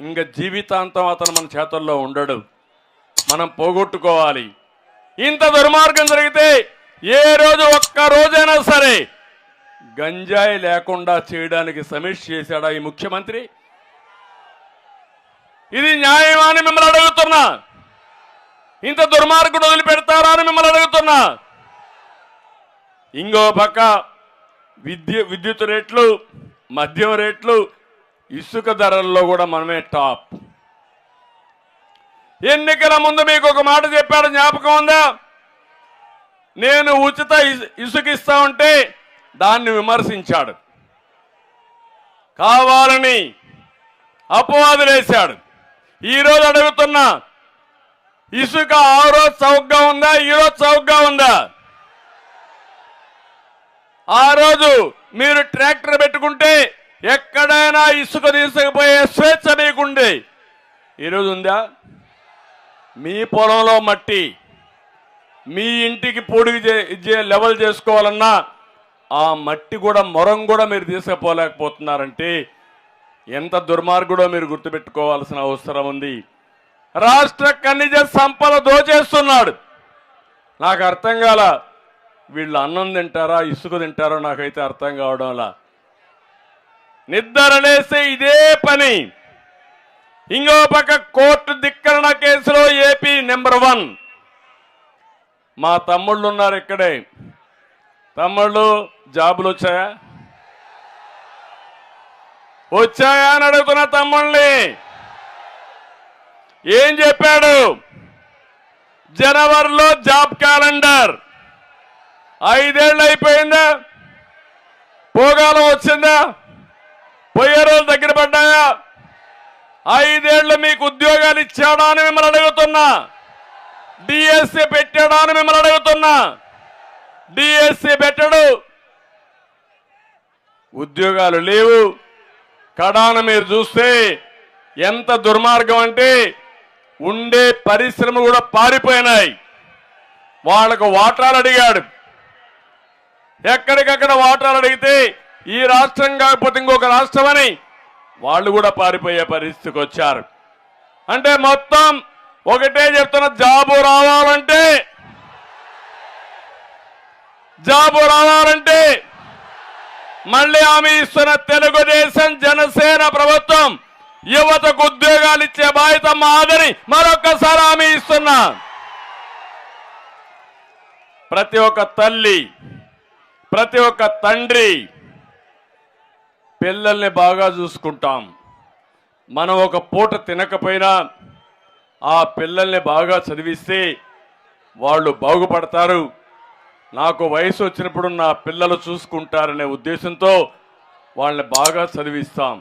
ఇంకా జీవితాంతం అతను మన చేతుల్లో ఉండడు. మనం పోగొట్టుకోవాలి. ఇంత దుర్మార్గం జరిగితే ఏ రోజు ఒక్క రోజైనా సరే గంజాయి లేకుండా చేయడానికి సమీక్ష చేశాడా ఈ ముఖ్యమంత్రి? ఇది న్యాయమా అని మిమ్మల్ని అడుగుతున్నా. ఇంత దుర్మార్గుడు వదిలిపెడతారా అని మిమ్మల్ని అడుగుతున్నా. ఇంకో పక్క విద్యు విద్యుత్ రేట్లు మద్యం రేట్లు ఇసుక ధరల్లో కూడా మనమే టాప్. ఎన్నికల ముందు మీకు ఒక మాట చెప్పాడు జ్ఞాపకం ఉందా? నేను ఉచిత ఇసు- ఇసుక ఇస్తా ఉంటే దాన్ని విమర్శించాడు. కావాలని అపవాదులేశాడు ఈరోజు అడుగుతున్నా ఇసుక ఆ రోజు చౌకగా ఉందా ఈరోజు చౌక్గా చౌకగా ఉందా? ఆ రోజు మీరు ట్రాక్టర్ పెట్టుకుంటే ఎక్కడైనా ఇసుక తీసుకుపోయే స్వేచ్ఛ మీకుండే ఈరోజు ఉందా? మీ పొలంలో మట్టి మీ ఇంటికి పొడిగి చే- లెవెల్ చేసుకోవాలన్నా ఆ మట్టి కూడా మొరం కూడా మీరు తీసుకుపోలేకపోతున్నారంటే ఎంత దుర్మార్గుడో మీరు గుర్తుపెట్టుకోవాల్సిన అవసరం ఉంది. రాష్ట్ర ఖనిజ సంపద దోచేస్తున్నాడు. నాకు అర్థం కాల వీళ్ళు అన్నం తింటారా ఇసుక తింటారో నాకైతే అర్థం కావడంలా నిద్రలేస్తే ఇదే పని. ఇంకో పక్క కోర్టు ధిక్కరణ కేసులో ఏపీ నెంబర్ వన్. మా తమ్ముళ్ళు ఉన్నారు ఇక్కడే. తమ్ముళ్ళు జాబులు వచ్చాయా? వచ్చాయా అని అడుగుతున్న తమ్ముళ్ళని. ఏం చెప్పాడు? జనవరిలో జాబ్ క్యాలెండర్. ఐదేళ్ళు అయిపోయిందా? పోగాలం వచ్చిందా? పోయే రోజులు దగ్గర పడ్డాయా? ఐదేళ్ళు మీకు ఉద్యోగాలు ఇచ్చాడా అని మిమ్మల్ని అడుగుతున్నా. డిఎస్సి పెట్టాడా అని మిమ్మల్ని అడుగుతున్నా. డిఎస్సి పెట్టడు. ఉద్యోగాలు లేవు. కడాన మీరు చూస్తే ఎంత దుర్మార్గం అంటే ఉండే పరిశ్రమ కూడా పారిపోయినాయి. వాళ్ళకు వాటాలు అడిగాడు. ఎక్కడికక్కడ వాటాలు అడిగితే ఈ రాష్ట్రం కాకపోతే ఇంకొక రాష్ట్రం అని వాళ్ళు కూడా పారిపోయే పరిస్థితికి వచ్చారు. అంటే మొత్తం ఒకటే చెప్తున్న జాబు రావాలంటే జాబు రావాలంటే మళ్ళీ ఆమె ఇస్తున్న తెలుగుదేశం జనసేన ప్రభుత్వం యువతకు ఉద్యోగాలు ఇచ్చే బాధ్యత మాదని మరొకసారి ఆమె ఇస్తున్నా. ప్రతి ఒక్క తల్లి ప్రతి ఒక్క తండ్రి పిల్లల్ని బాగా చూసుకుంటాం. మనం ఒక పూట తినకపోయినా ఆ పిల్లల్ని బాగా చదివిస్తే వాళ్ళు బాగుపడతారు. నాకు వయసు వచ్చినప్పుడు నా పిల్లలు చూసుకుంటారనే ఉద్దేశంతో వాళ్ళని బాగా చదివిస్తాం.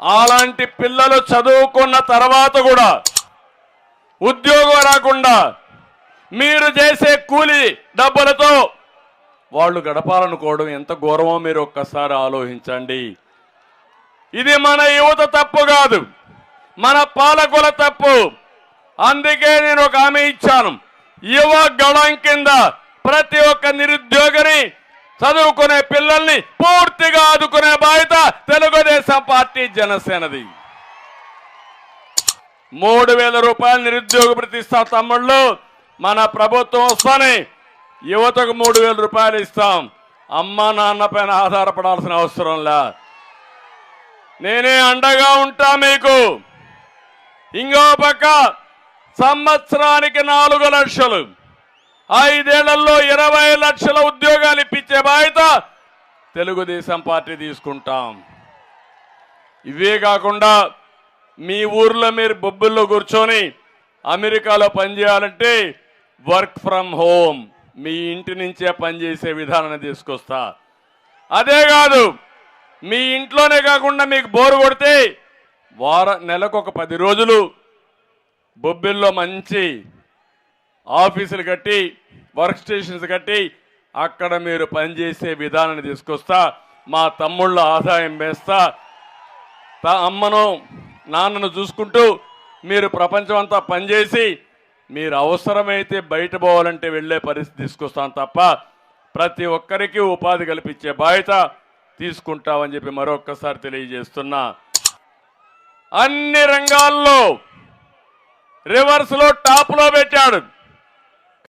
అలాంటి పిల్లలు చదువుకున్న తర్వాత కూడా ఉద్యోగం రాకుండా మీరు చేసే కూలి డబ్బులతో వాళ్ళు గడపాలనుకోవడం ఎంత గౌరవం మీరు ఒక్కసారి ఆలోచించండి. ఇది మన యువత తప్పు కాదు. మన పాలకుల తప్పు. అందుకే నేను ఒక హామీ ఇచ్చాను. యువ గళం కింద ప్రతి ఒక్క నిరుద్యోగిని చదువుకునే పిల్లల్ని పూర్తిగా ఆదుకునే బాధ్యత తెలుగుదేశం పార్టీ జనసేనది. మూడు వేల రూపాయలు నిరుద్యోగ ప్రతిష్టా తమ్ముళ్ళు. మన ప్రభుత్వం వస్తానే యువతకు మూడు వేల రూపాయలు ఇస్తాం. అమ్మ నాన్న పైన ఆధారపడాల్సిన అవసరం లే. నేనే అండగా ఉంటా మీకు. ఇంకో పక్క సంవత్సరానికి నాలుగు లక్షలు. ఐదేళ్ళలో ఇరవై లక్షల ఉద్యోగాలు ఇప్పించే బాధ్యత తెలుగుదేశం పార్టీ తీసుకుంటాం. ఇవే కాకుండా మీ ఊర్లో మీరు బొబ్బుల్లో కూర్చొని అమెరికాలో పనిచేయాలంటే వర్క్ ఫ్రమ్ హోమ్ మీ ఇంటి నుంచే పనిచేసే విధానాన్ని తీసుకొస్తా. అదే కాదు మీ ఇంట్లోనే కాకుండా మీకు బోరు కొడితే వార నెలకు ఒక పది రోజులు బొబ్బిల్లో మంచి ఆఫీసులు కట్టి వర్క్ స్టేషన్స్ కట్టి అక్కడ మీరు పనిచేసే విధానాన్ని తీసుకొస్తా మా తమ్ముళ్ళ ఆదాయం వేస్తా. తా- అమ్మను నాన్నను చూసుకుంటూ మీరు ప్రపంచం అంతా పనిచేసి మీరు అవసరమైతే బయట పోవాలంటే వెళ్ళే పరిస్థితి తీసుకొస్తాను తప్ప ప్రతి ఒక్కరికి ఉపాధి కల్పించే బాధ్యత తీసుకుంటామని చెప్పి మరొక్కసారి తెలియజేస్తున్నా. అన్ని రంగాల్లో రివర్స్లో టాప్లో పెట్టాడు.